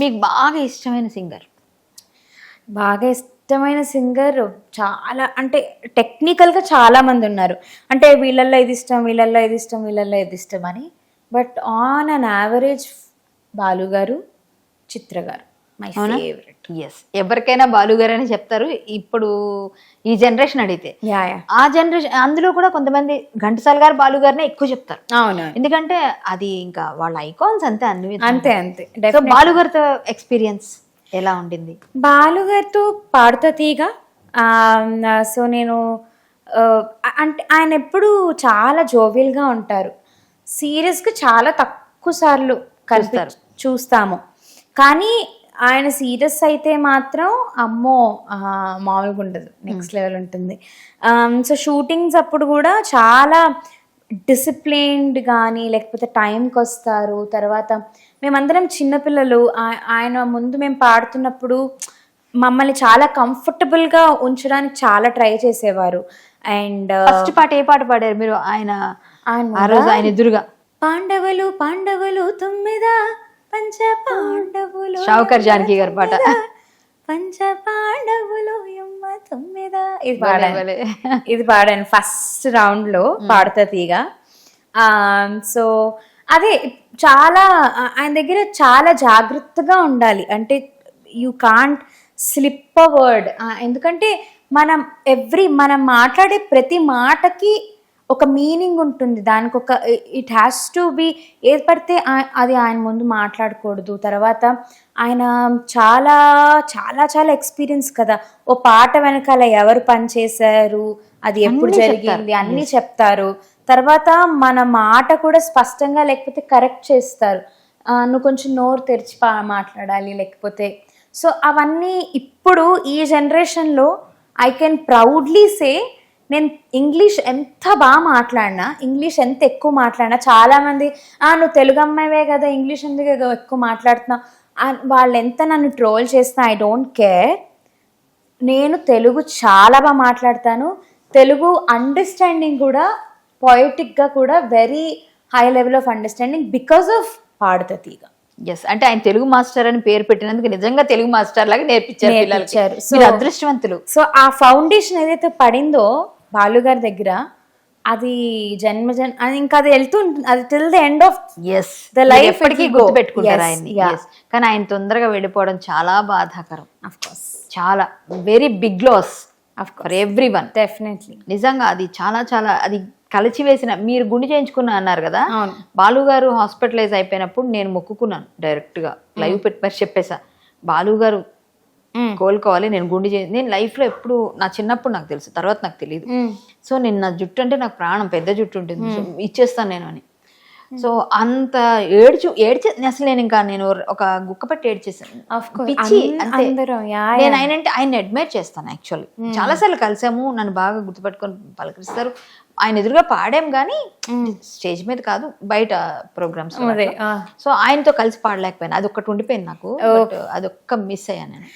మీకు బాగా ఇష్టమైన సింగర్? బాగా ఇష్టమైన సింగర్ చాలా అంటే టెక్నికల్గా చాలామంది ఉన్నారు. అంటే వీళ్ళల్లో ఇది ఇష్టం వీళ్ళల్లో ఇది ఇష్టం వీళ్ళల్లో ఇది ఇష్టం అని. But on an average Balu garu Chitra garu. My favourite yes ఎవరికైనా బాలుగారు అని చెప్తారు. ఇప్పుడు ఈ జనరేషన్ అడిగితే. యా యా ఆ జనరేషన్ అందులో కూడా కొంతమంది ఘంటసాల గారు బాలు గారినే ఎక్కువ చెప్తారు. అవును. ఎందుకంటే అది ఇంకా వాళ్ళ ఐకాన్స్ అంతే అన్ని. అంతే అంతే. సో బాలు గారితో ఎక్స్పీరియన్స్ ఎలా ఉండింది? బాలు గారితో పాడుతా తీగ. సో నేను అంటే ఆయన ఎప్పుడు చాలా జోవియల్గా ఉంటారు. సీరియస్గా చాలా తక్కువ సార్లు కలిపి చూస్తాము. కానీ ఆయన సీరియస్ అయితే మాత్రం అమ్మో మామూలుగా ఉండదు. నెక్స్ట్ లెవెల్ ఉంటుంది. సో షూటింగ్స్ అప్పుడు కూడా చాలా డిసిప్లైన్డ్ కానీ లేకపోతే టైంకి వస్తారు. తర్వాత మేమందరం చిన్నపిల్లలు. ఆయన ముందు మేము పాడుతున్నప్పుడు మమ్మల్ని చాలా కంఫర్టబుల్గా ఉంచడానికి చాలా ట్రై చేసేవారు. అండ్ ఫస్ట్ పాట ఏ పాట పాడారు మీరు? ఆయన ఆయన ఎదురుగా. పాండవులు పాండవులు తొమ్మిద పంచ పాండవులు షావుకర్ జానకి గారి పాట. పంచ పాండవులు యమ్మ తొమ్మిద. ఇది పాడాను. ఇది పాడాను ఫస్ట్ రౌండ్లో పాడుతా తీగ. సో అదే చాలా ఆయన దగ్గర చాలా జాగ్రత్తగా ఉండాలి. అంటే you can't slip a word ఎందుకంటే మనం ఎవ్రీ మనం మాట్లాడే ప్రతి మాటకి ఒక మీనింగ్ ఉంటుంది. దానికి ఒక ఇట్ హ్యాస్ టు బి ఏది పడితే ఆ- అది ఆయన ముందు మాట్లాడకూడదు. తర్వాత ఆయన చాలా చాలా చాలా ఎక్స్పీరియన్స్ కదా. ఓ పాట వెనకాల ఎవరు పని చేశారు అది ఎప్పుడు జరిగింది? అన్నీ చెప్తారు. తర్వాత మన మాట కూడా స్పష్టంగా లేకపోతే కరెక్ట్ చేస్తారు. నువ్వు కొంచెం నోరు తెరిచి మాట్లాడాలి. లేకపోతే సో అవన్నీ ఇప్పుడు ఈ జనరేషన్లో ఐ కెన్ ప్రౌడ్లీ సే నేను ఇంగ్లీష్ ఎంత బాగా మాట్లాడినా ఇంగ్లీష్ ఎంత ఎక్కువ మాట్లాడినా చాలామంది "ఆ, నువ్వు తెలుగు అమ్మాయివే కదా ఇంగ్లీష్ ఎందుకు ఎక్కువ మాట్లాడుతున్నావు ఆ, వాళ్ళు ఎంత నన్ను ట్రోల్ చేసినా ఐ డోంట్ కేర్ నేను తెలుగు చాలా బాగా మాట్లాడతాను. తెలుగు అండర్స్టాండింగ్ కూడా పొయిటిక్గా కూడా very high level of understanding because of Paduta Theeyaga. Yes అంటే ఆయన తెలుగు మాస్టర్ అని పేరు పెట్టినందుకు నిజంగా తెలుగు మాస్టర్ లాగా నేర్పించారు నేర్పించారు. అదృష్టవంతులు. సో ఆ ఫౌండేషన్ ఏదైతే పడిందో బాలుగారి దగ్గర అది జన్మ జన్ అది ఇంకా అది వెళ్తూ అది till the end of yes it will go. గుర్తు పెట్టుకుంటారు ఆయన్ని. Yes. కానీ ఆయన తొందరగా వెళ్ళిపోవడం చాలా బాధాకరం. కోర్స్ చాలా. Very big loss for everyone definitely నిజంగా అది చాలా చాలా అది కలిసి వేసిన మీరు గుండె చేయించుకున్నా అన్నారు కదా? అవును. బాలు గారు హాస్పిటలైజ్ అయిపోయినప్పుడు నేను మొక్కుకున్నాను డైరెక్ట్గా లైవ్ పెట్టి మరి చెప్పేసా. బాలు గారు కోలుకోవాలి నేను గుండె నేను లైఫ్లో ఎప్పుడు నా చిన్నప్పుడు నాకు తెలుసు తర్వాత నాకు తెలియదు సో నేను నా జుట్టు అంటే నాకు ప్రాణం పెద్ద జుట్టు ఉంటుంది. ఇచ్చేస్తాను నేను అని. సో అంత ఏడ్చు ఏడ్చే అసలు నేను ఇంకా నేను ఒక గుక్క పెట్టి ఏడ్చేసాను. పిచ్చి అంతే. నేను ఆయన అంటే ఆయన అడ్మైర్ చేస్తాను యాక్చువల్లీ. చాలా సార్లు కలిసాము నన్ను బాగా గుర్తుపెట్టుకొని పలకరిస్తారు. ఆయన ఎదురుగా పాడాం కానీ స్టేజ్ మీద కాదు బయట ప్రోగ్రామ్స్. సో ఆయనతో కలిసి పాడలేకపోయాను. అది ఒక్కటి ఉండిపోయింది నాకు అదొక్క మిస్ అయ్యాను నేను.